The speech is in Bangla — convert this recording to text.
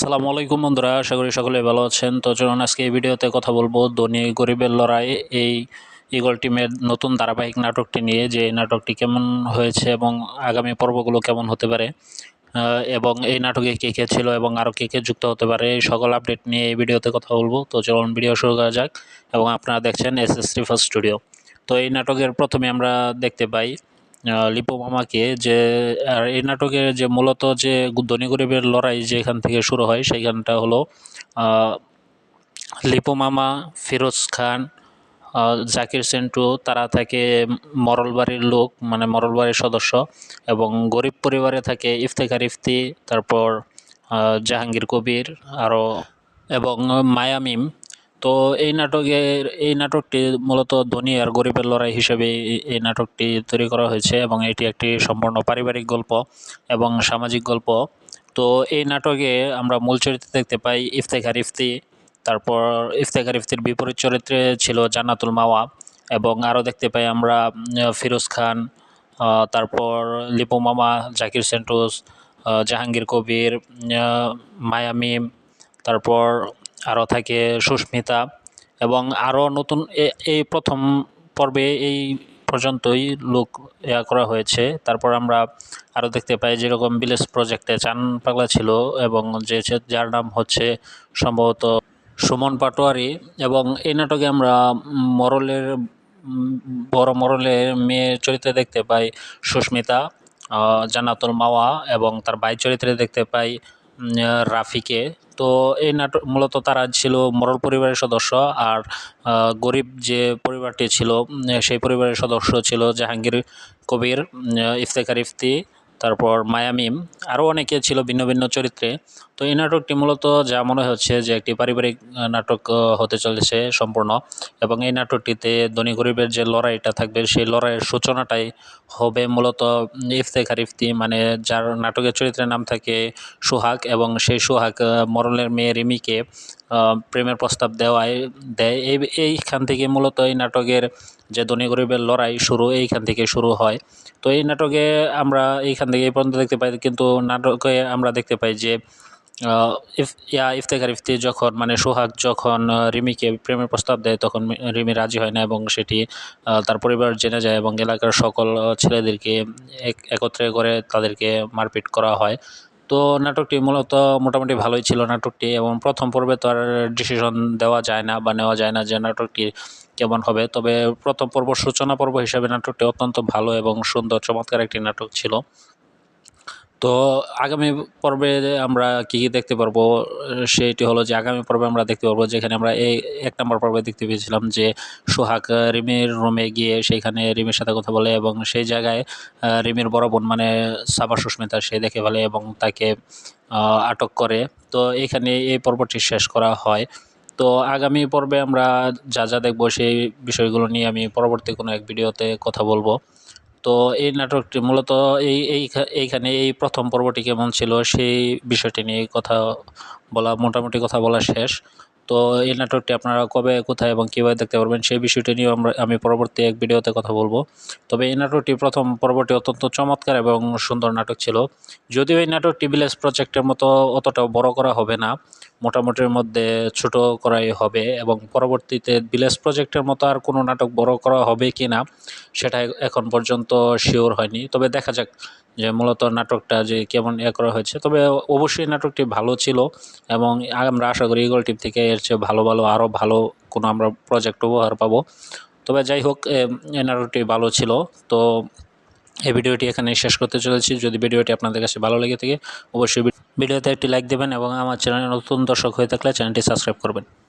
আসসালামু আলাইকুম বন্ধুরা, আশা করি সকলে ভালো আছেন। তো চলুন আজকে এই ভিডিওতে কথা বলব ধনী গরিবের লড়াই, এই ইগল টিমের নতুন ধারাবাহিক নাটকটি নিয়ে, যে নাটকটি কেমন হয়েছে এবং আগামী পর্বগুলো কেমন হতে পারে এবং এই নাটকে কে কে ছিল এবং আরও কে কে যুক্ত হতে পারে, এই সকল আপডেট নিয়ে এই ভিডিওতে কথা বলব। তো চলুন ভিডিও শুরু করা যাক, এবং আপনারা দেখছেন এস এস স্টুডিও। তো এই নাটকের প্রথমে আমরা দেখতে পাই লিপু মামাকে যে, আর এই নাটকের যে মূলত যে ধনী গরিবের লড়াই যেখান থেকে শুরু হয়, সেইখানটা হলো লিপু মামা, ফিরোজ খান জাকির সেন্টু, তারা থাকে মরল বাড়ির লোক মানে মরল বাড়ির সদস্য, এবং গরিব পরিবারে থাকে ইফতেখার ইফতি, তারপর জাহাঙ্গীর কবির আরও এবং মায়ামিম তো এই নাটকের এই নাটকটি মূলত ধনী আর গরিবের লড়াই হিসেবে এই- নাটকটি তৈরি করা হয়েছে এবং এটি একটি সম্পূর্ণ পারিবারিক গল্প এবং সামাজিক গল্প। তো এই নাটকে আমরা মূল চরিত্রে দেখতে পাই ইফতেখার ইফতি, তারপর ইফতেখার ইফতির বিপরীত চরিত্রে ছিল জান্নাতুল মাওয়া এবং আরও দেখতে পাই আমরা ফিরোজ খান তারপর লিপু মামা, জাকির সেন্টোস জাহাঙ্গীর কবির মায়ামিম তারপর আরও থাকে সুস্মিতা এবং আরও নতুন এই প্রথম পর্বে এই পর্যন্তই লোক ইয়া করা হয়েছে। তারপর আমরা আরও দেখতে পাই যেরকম বিলেস প্রজেক্টে চান পাগলা ছিল এবং যে যার নাম হচ্ছে সম্ভবত সুমন পাটোয়ারি এবং এই নাটকে আমরা মরলের, বড় মরলের মেয়ে চরিত্রে দেখতে পাই সুস্মিতা জান্নাতুল মাওয়া এবং তার ভাই চরিত্রে দেখতে পাই রাফিকে। তো এই নাটক মূলত তারা ছিল মরল পরিবারের সদস্য আর গরিব যে পরিবারটি ছিল সেই পরিবারের সদস্য ছিল জাহাঙ্গীর কবির ইফতেখার ইফতি তারপর মায়ামিম আরও অনেকে ছিল ভিন্ন ভিন্ন চরিত্রে। তো এই নাটকটি মূলত যা মনে হচ্ছে যে একটি পারিবারিক নাটক হতে চলেছে সম্পূর্ণ। এবং এই নাটকটিতে ধনী গরিবের যে লড়াইটা থাকবে, সেই লড়াইয়ের সূচনাটাই হবে মূলত ইফতেখার ইফতি মানে যার নাটকের চরিত্রের নাম থাকে সোহাগ। এবং সেই সোহাগ মরলের মেয়ে রিমিকে প্রেমের প্রস্তাব দেওয়ায়, দেয়। এই, এইখান থেকে মূলত এই নাটকের যে ধনী গরিবের লড়াই শুরু, এইখান থেকে শুরু হয়। তো এই নাটকে আমরা এইখান থেকে এই পর্যন্ত দেখতে পাই, কিন্তু নাটকে আমরা দেখতে পাই যে ইয়া ইফতেখার ইফতি যখন মানে সোহাগ যখন রিমিকে প্রেমের প্রস্তাব দেয়, তখন রিমি রাজি হয় না এবং সেটি তার পরিবার জেনে যায় এবং এলাকার সকল ছেলেদেরকে এক- একত্রে করে তাদেরকে মারপিট করা হয়। তো নাটকটি মূলত মোটামুটি ভালোই ছিল নাটকটি এবং প্রথম পর্বে তো আর ডিসিশন দেওয়া যায় না বা নেওয়া যায় না যে নাটকটি কেমন হবে। তবে প্রথম পর্ব সূচনা পর্ব হিসাবে নাটকটি অত্যন্ত ভালো এবং সুন্দর, চমৎকার একটি নাটক ছিল। তো আগামী পর্বে আমরা কী কী দেখতে পারব? সেইটি হলো যে আগামী পর্বে আমরা দেখতে পারব যেখানে আমরা এই এক নম্বর পর্বে দেখতে পেয়েছিলাম যে সোহাগ, রিমির রুমে গিয়ে সেইখানে রিমির সাথে কথা বলে এবং সেই জায়গায় রিমির বড় বোন মানে সাবা সুস্মিতা, সে দেখে ফেলে এবং তাকে আটক করে। তো এখানে এই পর্বটি শেষ করা হয়। তো আগামী পর্বে আমরা যা যা দেখব সেই বিষয়গুলো নিয়ে আমি পরবর্তী কোনো এক ভিডিওতে কথা বলব। তো এই নাটকটি মূলত এই, এই- এইখানে এই প্রথম পর্বটি কেমন ছিল সেই বিষয়টি নিয়ে কথা বলা, মোটামুটি কথা বলা শেষ। তো এই নাটকটি আপনারা কবে, কোথায় এবং কীভাবে দেখতে পারবেন সেই বিষয়টি নিয়ে আমরা, আমি পরবর্তী এক ভিডিওতে কথা বলব। তবে এই নাটকটি প্রথম পর্বটি অত্যন্ত চমৎকার এবং সুন্দর নাটক ছিল। যদিও এই নাটকটি ভিলেজ প্রজেক্টের মতো অতটাও বড় করা হবে না মোটামুটির মধ্যে ছোট করাই হবে এবং পরবর্তীতে ভিলেজ প্রজেক্টের মতো আর কোনো নাটক বড় করা হবে কি না সেটা এখন পর্যন্ত শিওর হয়নি। তবে দেখা যাক যে মূলত নাটকটা যে কেমন এ করা হয়েছে। তবে অবশ্যই নাটকটি ভালো ছিল এবং আমরা আশা করি ইগল টিম থেকে এর চেয়ে ভালো ভালো আরও ভালো কোনো আমরা প্রজেক্ট উপহার পাবো। তবে যাই হোক এই নাটকটি ভালো ছিল। তো এই ভিডিওটি এখানে শেষ করতে চলেছি। যদি ভিডিওটি আপনাদের কাছে ভালো লেগে থাকে, অবশ্যই ভিডিওতে একটি লাইক দেবেন এবং আমার চ্যানেলে নতুন দর্শক হয়ে থাকলে চ্যানেলটি সাবস্ক্রাইব করবেন।